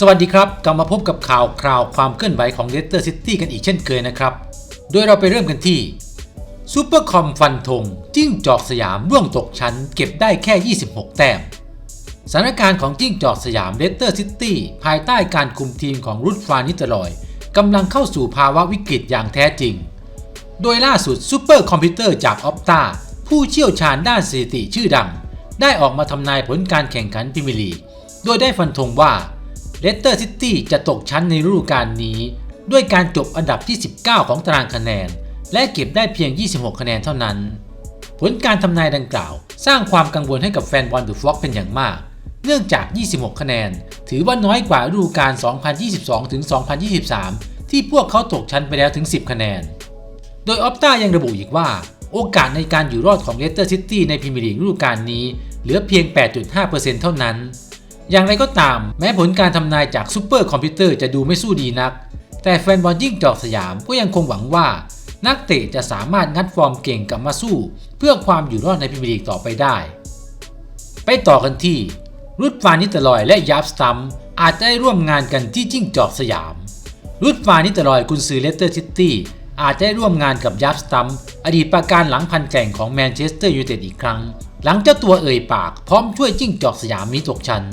สวัสดีครับ กลับมาพบกับข่าวคราวความเคลื่อนไหวของเลสเตอร์ซิตี้กันอีกเช่นเคยนะครับ โดยเราไปเริ่มกันที่ซูเปอร์คอมฟันธงจิ้งจอกสยามร่วงตกชั้น เก็บได้แค่ 26 แต้มสถานการณ์ของจิ้งจอกสยามเลสเตอร์ซิตี้ภายใต้การคุมทีมของรุดฟานิตลอยกำลังเข้าสู่ภาวะวิกฤตอย่างแท้จริง โดยล่าสุดซูเปอร์คอมพิวเตอร์จากออ t ตาผู้เชี่ยวชาญด้านสถิติชื่อดัง ได้ออกมาทำนายผลการแข่งขันพรีเมียร์ลีกโดยได้ฟันธงว่า เลสเตอร์ซิตี้จะตกชั้นในฤดูกาลนี้ ด้วยการจบอันดับที่ 19 ของตารางคะแนน และเก็บได้เพียง 26 คะแนนเท่านั้น ผลการทำนายดังกล่าว สร้างความกังวลให้กับแฟนบอลเดอะฟล็อกเป็นอย่างมาก เนื่องจาก 26 คะแนน ถือว่าน้อยกว่าฤดูกาล 2022-2023 ที่พวกเขาตกชั้นไปแล้วถึง 10 คะแนน โดยออปต้ายังระบุอีกว่า โอกาสในการอยู่รอดของเลสเตอร์ซิตี้ในพรีเมียร์ลีกฤดูกาลนี้ เหลือเพียง 8.5%เท่านั้น อย่างไรก็ตาม แม้ผลการทำนายจากซูเปอร์คอมพิวเตอร์จะดูไม่สู้ดีนัก แต่แฟนบอลยิ่งจอกสยามก็ยังคงหวังว่า นักเตะจะสามารถงัดฟอร์มเก่งกลับมาสู้ เพื่อความอยู่รอดในพรีเมียร์ลีกต่อไปได้ ไปต่อกันที่รุดฟานิตลอยและยับสตัมอาจจะได้ร่วมงานกันที่จิ้งจอกสยาม รุดฟานิตลอยกุนซือเลสเตอร์ซิตี้อาจจะได้ร่วมงานกับยับสตัมอดีตประการหลังพันแก่งของแมนเชสเตอร์ยูไนเต็ดอีกครั้ง หลังเจ้าตัวเอ่ยปากพร้อมช่วยจิ้งจอกสยามนี้ตกชั้น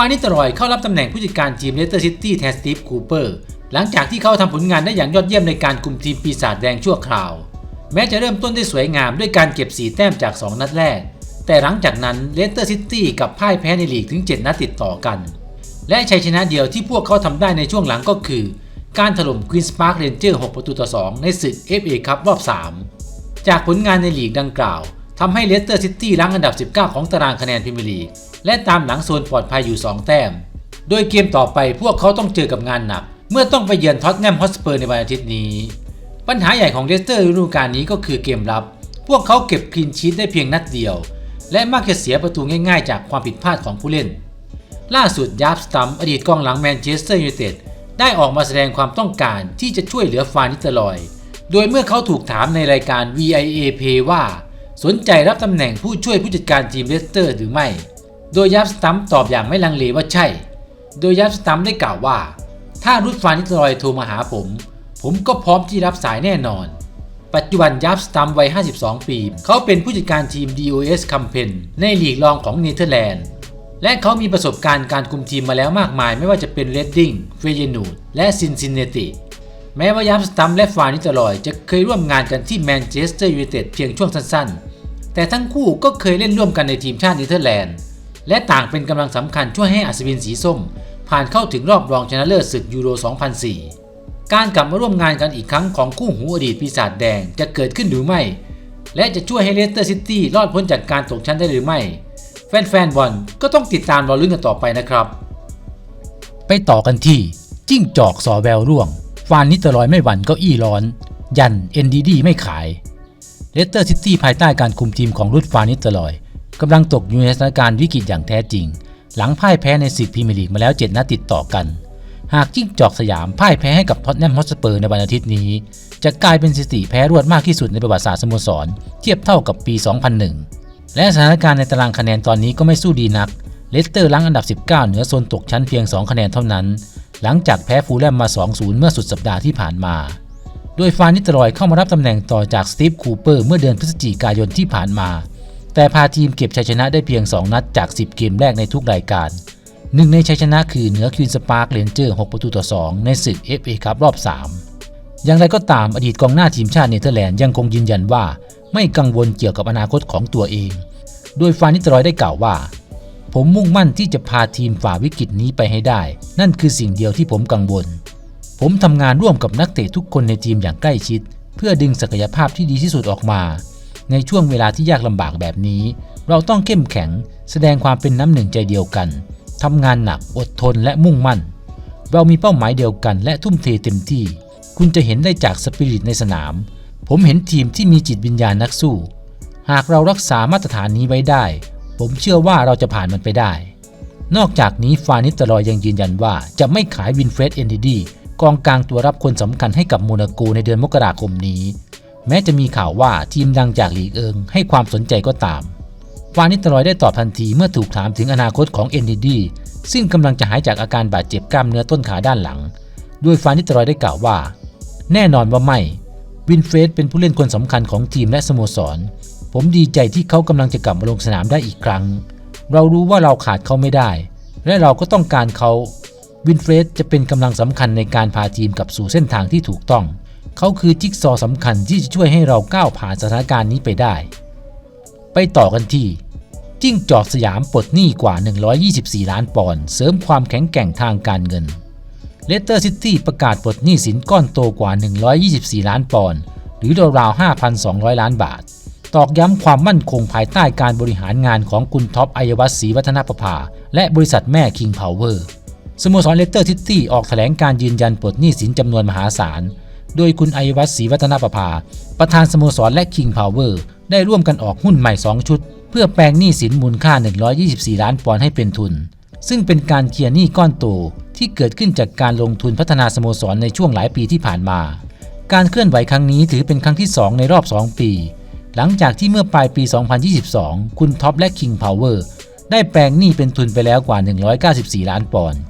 ฟานิตลอยเข้ารับตำแหน่งผู้จัดการทีมเลสเตอร์ซิตี้แทนสตีฟคูเปอร์หลังจากที่เขาทำผลงานได้อย่างยอดเยี่ยมในการคุมทีมปีศาจแดงชั่วคราว แม้จะเริ่มต้นได้สวยงามด้วยการเก็บ 4 แต้มจาก 2 นัดแรก แต่หลังจากนั้นเลสเตอร์ซิตี้กับพ่ายแพ้ในลีกถึง 7 นัดติดต่อกัน และชัยชนะเดียวที่พวกเขาทำได้ในช่วงหลังก็คือ การถล่มควีนส์พาร์คเรนเจอร์ 6 ประตูต่อ 2 ในศึก FA ครับรอบ 3 จากผลงานในลีกดังกล่าว ทำให้เลสเตอร์ซิตี้รั้งอันดับ 19 ของตารางคะแนนพรีเมียร์ลีกและตามหลังโซนปลอดภัยอยู่ 2 แต้ม โดยเกมต่อไปพวกเขาต้องเจอกับงานหนัก เมื่อต้องไปเยือนท็อตแนมฮอสเปอร์ในวันอาทิตย์นี้ ปัญหาใหญ่ของเลสเตอร์ฤดูกาลนี้ก็คือเกมรับ พวกเขาเก็บคลีนชีตได้เพียงนัดเดียว และมักจะเสียประตูง่ายๆ จากความผิดพลาดของผู้เล่น ล่าสุดยาบสตัมอดีตกองหลังแมนเชสเตอร์ยูไนเต็ดได้ออกมาแสดงความต้องการที่จะช่วยเหลือฟานิตลอย โดยเมื่อเขาถูกถามในรายการ VIA Play ว่า สนใจรับตำแหน่งผู้ช่วยผู้จัดการทีมเลสเตอร์หรือไม่ โดยยับสตัมตอบอย่างไม่ลังเลว่าใช่ โดยยับสตัมได้กล่าวว่า ถ้ารุดฟานิตลอยโทรมาหาผม ผมก็พร้อมที่รับสายแน่นอน ปัจจุบันยับสตัมวัย 52 ปี เขาเป็นผู้จัดการทีม DOS c a m p a i n ในลีกรองของเนเธอร์แลนด์ และเขามีประสบการณ์การคุมทีมมาแล้วมากมาย ไม่ว่าจะเป็นเรดดิ้ง เฟเยนูดและซินซินเนติ แม้ว่ายับสตัมและฟานิตลอย จะเคยร่วมงานกันที่แมนเชสเตอร์ยูไนเต็ดเพียงช่วงสั้นๆ แต่ทั้งคู่ก็เคยเล่นร่วมกันในทีมชาติเนเธอร์แลนด์ และต่างเป็นกำลังสำคัญช่วยให้อัศวินสีส้ม ผ่านเข้าถึงรอบรองชนะเลิศศึกยูโร 2004 การกลับมาร่วมงานกันอีกครั้งของคู่หูอดีตปีศาจแดงจะเกิดขึ้นหรือไม่ และจะช่วยให้เลสเตอร์ซิตี้รอดพ้นจากการตกชั้นได้หรือไม่ แฟนๆบอลก็ต้องติดตามรอลุ้นกันต่อไปนะครับ ไปต่อกันที่จิ้งจอกสอแววร่วง ฟานนิตรอยไม่หวั่นเก้าอี้ร้อน ยัน NDD ไม่ขายเลสเตอร์ซิตี้ภายใต้การคุมทีมของรุดฟานิตลอยกำลังตกอยู่ในสถานการณ์วิกฤตอย่างแท้จริง หลังพ่ายแพ้ในศึกพรีเมียร์ลีกมาแล้ว 7 นัดติดต่อกัน หากจิ้งจอกสยามพ่ายแพ้ให้กับท็อตแนมฮอตสเปอร์ในวันอาทิตย์นี้ จะกลายเป็นสถิติแพ้รวดมากที่สุดในประวัติศาสตร์สโมสร เทียบเท่ากับปี 2001 และสถานการณ์ในตารางคะแนนตอนนี้ก็ไม่สู้ดีนักเลสเตอร์ลังอันดับ 19 เหนือโซนตกชั้นเพียง 2 คะแนนเท่านั้น หลังจากแพ้ฟูลแลมมา 2-0 เมื่อสุดสัปดาห์ที่ผ่านมา โดยฟานิตรอยเข้ามารับตำแหน่งต่อจากสตีฟคูเปอร์เมื่อเดือนพฤศจิกายนที่ผ่านมา แต่พาทีมเก็บชัยชนะได้เพียง 2 นัดจาก 10 เกมแรกในทุกรายการ หนึ่งในชัยชนะคือเหนือควีนสปาร์คเรนเจอร์ 6 ประตูต่อ 2 ในศึก FA ครับรอบ 3 อย่างไรก็ตามอดีตกองหน้าทีมชาติเนเธอร์แลนด์ยังคงยืนยันว่า ไม่กังวลเกี่ยวกับอนาคตของตัวเอง โดยฟานิตรอยได้กล่าวว่า ผมมุ่งมั่นที่จะพาทีมฝ่าวิกฤตนี้ไปให้ได้ นั่นคือสิ่งเดียวที่ผมกังวล ผมทำงานร่วมกับนักเตะทุกคนในทีมอย่างใกล้ชิด เพื่อดึงศักยภาพที่ดีที่สุดออกมา ในช่วงเวลาที่ยากลำบากแบบนี้ เราต้องเข้มแข็ง แสดงความเป็นน้ำหนึ่งใจเดียวกันทำงานหนักอดทนและมุ่งมั่น เรามีเป้าหมายเดียวกันและทุ่มเทเต็มที่ คุณจะเห็นได้จากสปิริตในสนาม ผมเห็นทีมที่มีจิตวิญญาณนักสู้ หากเรารักษามาตรฐานนี้ไว้ได้ ผมเชื่อว่าเราจะผ่านมันไปได้ นอกจากนี้ฟานิสตลอยยังยืนยันว่าจะไม่ขายวินเฟรดเอนดิดีกองกลางตัวรับคนสำคัญให้กับโมนาโกในเดือนมกราคมนี้ แม้จะมีข่าวว่าทีมดังจากลีกเอิงให้ความสนใจก็ตามฟานิสตลอยได้ตอบทันทีเมื่อถูกถามถึงอนาคตของเอนดิดีซึ่งกำลังจะหายจากอาการบาดเจ็บกล้ามเนื้อต้นขาด้านหลังโดยฟานิสตรอยได้กล่าวว่า แน่นอนว่าไม่วินเฟรดเป็นผู้เล่นคนสำคัญของทีมและสโมสร ผมดีใจที่เขากำลังจะกลับมาลงสนามได้อีกครั้ง เรารู้ว่าเราขาดเขาไม่ได้ และเราก็ต้องการเขา วินเฟรดจะเป็นกำลังสำคัญในการพาทีมกลับสู่เส้นทางที่ถูกต้อง เขาคือจิ๊กซอสำคัญที่จะช่วยให้เราก้าวผ่านสถานการณ์นี้ไปได้ ไปต่อกันที่ จิ้งจอกสยามปลดหนี้กว่า 124 ล้านปอนด์เสริมความแข็งแกร่งทางการเงินเลสเตอร์ซิตี้ประกาศปลดหนี้สินก้อนโตกว่า 124 ล้านปอนด์หรือราวๆ5,200 ล้านบาท ตอกย้ำความมั่นคงภายใต้การบริหารงานของคุณท็อปอัยวัฒศรีวัฒนประภา และบริษัทแม่ King Power สโมสรเลสเตอร์ซิตี้ออกแถลงการยืนยันปลดหนี้สินจำนวนมหาศาล โดยคุณอัยวัฒศรีวัฒนประภา ประธานสโมสรและ King Power ได้ร่วมกันออกหุ้นใหม่ 2 ชุด เพื่อแปลงหนี้สินมูลค่า 124 ล้านปอนด์ให้เป็นทุน ซึ่งเป็นการเคลียร์หนี้ก้อนโตที่เกิดขึ้นจากการลงทุนพัฒนาสโมสรในช่วงหลายปีที่ผ่านมา การเคลื่อนไหวครั้งนี้ถือเป็นครั้งที่ 2 ในรอบ 2 ปี หลังจากที่เมื่อปลายปี 2022 คุณท็อปและ King Power ได้แปลงหนี้เป็นทุนไปแล้วกว่า 194 ล้านปอนด์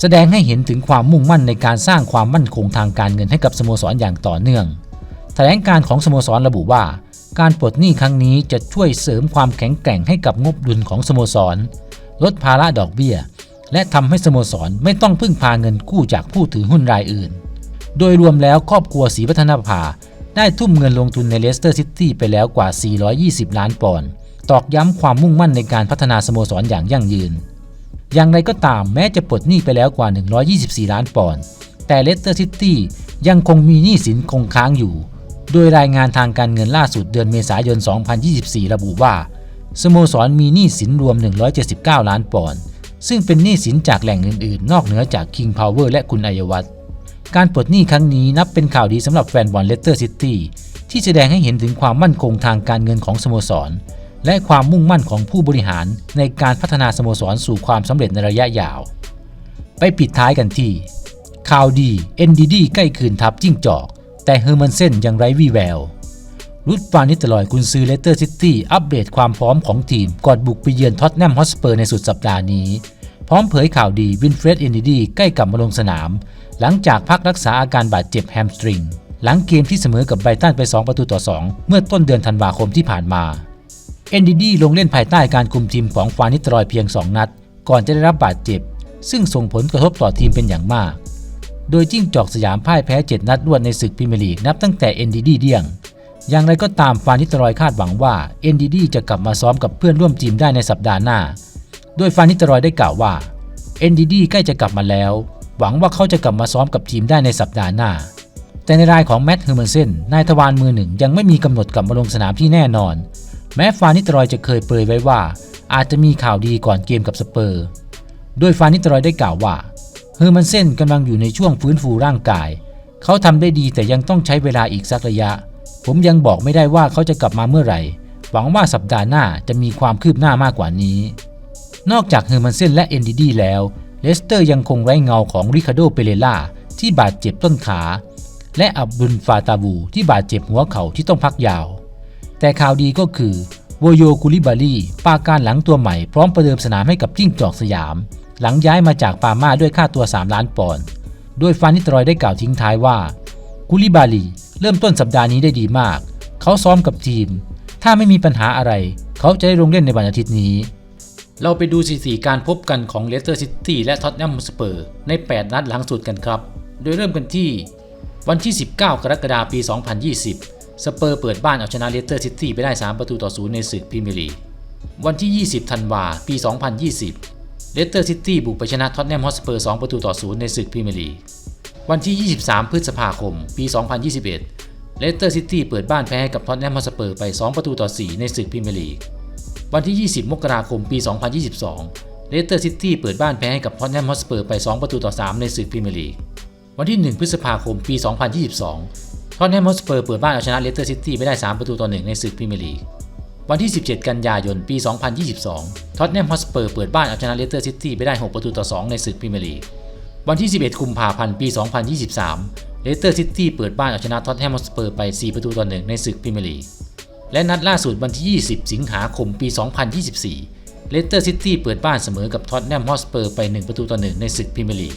แสดงให้เห็นถึงความมุ่งมั่นในการสร้างความมั่นคงทางการเงินให้กับสโมสรอย่างต่อเนื่อง แถลงการของสโมสรระบุว่า การปลดหนี้ครั้งนี้จะช่วยเสริมความแข็งแกร่งให้กับงบดุลของสโมสร ลดภาระดอกเบี้ย และทำให้สโมสรไม่ต้องพึ่งพาเงินกู้จากผู้ถือหุ้นรายอื่น โดยรวมแล้วครอบครัวศรีวัฒนภา ได้ทุ่มเงินลงทุนในเลสเตอร์ซิตี้ไปแล้วกว่า 420 ล้านปอนด์ตอกย้ำความมุ่งมั่นในการพัฒนาสโมสรอย่างยั่งยืน อย่างไรก็ตามแม้จะปลดหนี้ไปแล้วกว่า 124 ล้านปอนด์แต่เลสเตอร์ซิตี้ยังคงมีหนี้สินคงค้างอยู่ โดยรายงานทางการเงินล่าสุดเดือนเมษายน 2024 ระบุว่า สโมสรมีหนี้สินรวม 179 ล้านปอนด์ซึ่งเป็นหนี้สินจากแหล่งอื่นๆ นอกเหนือจาก King Power และคุณอัยวัฒน การปลดหนี้ครั้งนี้นับเป็นข่าวดีสำหรับแฟนบอลเลสเตอร์ซิตี้ที่แสดงให้เห็นถึงความมั่นคงทางการเงินของสโมสร และความมุ่งมั่นของผู้บริหารในการพัฒนาสโมสรสู่ความสำเร็จในระยะยาว ไปปิดท้ายกันที่ ข่าวดี NDD ใกล้คืนทับจิ้งจอก แต่เฮอร์มันเซนยังไร้วี่แววรุดฟานิตลอยกุนซือเลสเตอร์ซิตี้อัปเดตความพร้อมของทีมก่อนบุกไปเยือนท็อตแนมฮอสเปอร์ในสุดสัปดาห์นี้ พร้อมเผยข่าวดีวินเฟรดเอนดีดีใกล้กลับมาลงสนาม หลังจากพักรักษาอาการบาดเจ็บแฮมสตริง หลังเกมที่เสมอกับไบรตันไป 2 ประตูต่อ 2 เมื่อต้นเดือนธันวาคมที่ผ่านมาเอนดีดีลงเล่นภายใต้การคุมทีมของฟานิตรอยเพียง 2 นัด ก่อนจะได้รับบาดเจ็บ ซึ่งส่งผลกระทบต่อทีมเป็นอย่างมาก โดยจิ้งจอกสยามพ่ายแพ้ 7 นัดรวดในศึกพรีเมียร์ลีกนับตั้งแต่ NDD เดี่ยง อย่างไรก็ตามฟานิตรอยคาดหวังว่า NDD จะกลับมาซ้อมกับเพื่อนร่วมทีมได้ในสัปดาห์หน้า โดยฟานิตรอยได้กล่าวว่า NDD ใกล้จะกลับมาแล้ว หวังว่าเขาจะกลับมาซ้อมกับทีมได้ในสัปดาห์หน้า แต่ในรายของแมตต์เฮอร์เมนเซนนายทวารมือหนึ่งยังไม่มีกำหนดกลับมาลงสนามที่แน่นอน แม้ฟานิตรอยจะเคยเปรยไว้ว่า อาจจะมีข่าวดีก่อนเกมกับสเปอร์ โดยฟานิตรอยได้กล่าวว่าเฮอร์มันเซนกำลังอยู่ในช่วงฟื้นฟูร่างกาย เขาทำได้ดีแต่ยังต้องใช้เวลาอีกสักระยะ ผมยังบอกไม่ได้ว่าเขาจะกลับมาเมื่อไหร่ หวังว่าสัปดาห์หน้าจะมีความคืบหน้ามากกว่านี้ นอกจากเฮอร์มันเซนและเอนดีดีแล้ว เลสเตอร์ยังคงไร้เงาของริคาโดเปเรล่าที่บาดเจ็บต้นขา และอับดุลฟาตาบูที่บาดเจ็บหัวเข่าที่ต้องพักยาว แต่ข่าวดีก็คือโวโยกุลิบาลีปาการหลังตัวใหม่พร้อมประเดิมสนามให้กับจิ้งจอกสยาม หลังย้ายมาจากปาม่าด้วยค่าตัว 3 ล้านปอนด์โดยฟานิตรอยได้กล่าวทิ้งท้ายว่า กุลิบาลีเริ่มต้นสัปดาห์นี้ได้ดีมาก เขาซ้อมกับทีม ถ้าไม่มีปัญหาอะไร เขาจะได้ลงเล่นในวันอาทิตย์นี้ เราไปดูสถิติการพบกันของเลสเตอร์ซิตี้และท็อตแนมสเปอร์ใน 8 นัดหลังสุดกันครับ โดยเริ่มกันที่ วันที่ 19 กรกฎาคมปี 2020 สเปอร์เปิดบ้านเอาชนะเลสเตอร์ซิตี้ไปได้ 3 ประตูต่อ0ในศึกพรีเมียร์ลีก วันที่ 20 ธันวาปี 2020 เลสเตอร์ซิตี้บุกไปชนะท็อตแนมฮอตสเปอร์ 2 ประตูต่อ0ในศึกพรีเมียร์ลีก วันที่ 23 พฤษภาคม ปี 2021 เลสเตอร์ซิตี้เปิดบ้านแพ้ให้กับท็อตแนมฮอตสเปอร์ไป 2 ประตูต่อ 4 ในศึกพรีเมียร์ลีก วันที่ 20 มกราคม ปี 2022 เลสเตอร์ซิตี้เปิดบ้านแพ้ให้กับท็อตแนมฮอตสเปอร์ไป 2 ประตูต่อ 3 ในศึกพรีเมียร์ลีก วันที่ 1 พฤษภาคม ปี 2022ท็อตแนมฮอตสเปอร์เปิดบ้านเอาชนะเลสเตอร์ซิตี้ไปได้ 3 ประตูต่อ 1 ในศึกพรีเมียร์ลีก วันที่ 17 กันยายน ปี 2022ท็อตแนมฮอตสเปอร์เปิดบ้านเอาชนะเลสเตอร์ซิตี้ไปได้ 6 ประตูต่อ 2 ในศึกพรีเมียร์ลีก วันที่ 11 กุมภาพันธ์ ปี 2023 เลสเตอร์ซิตี้เปิดบ้านเอาชนะท็อตแนมฮอตสเปอร์ไป 4 ประตูต่อ 1 ในศึกพรีเมียร์ลีก และนัดล่าสุดวันที่ 20 สิงหาคมปี 2024 เลสเตอร์ซิตี้เปิดบ้านเสมอกับท็อตแนมฮอสเปอร์ไป 1 ประตูต่อ1ในศึกพรีเมียร์ลีก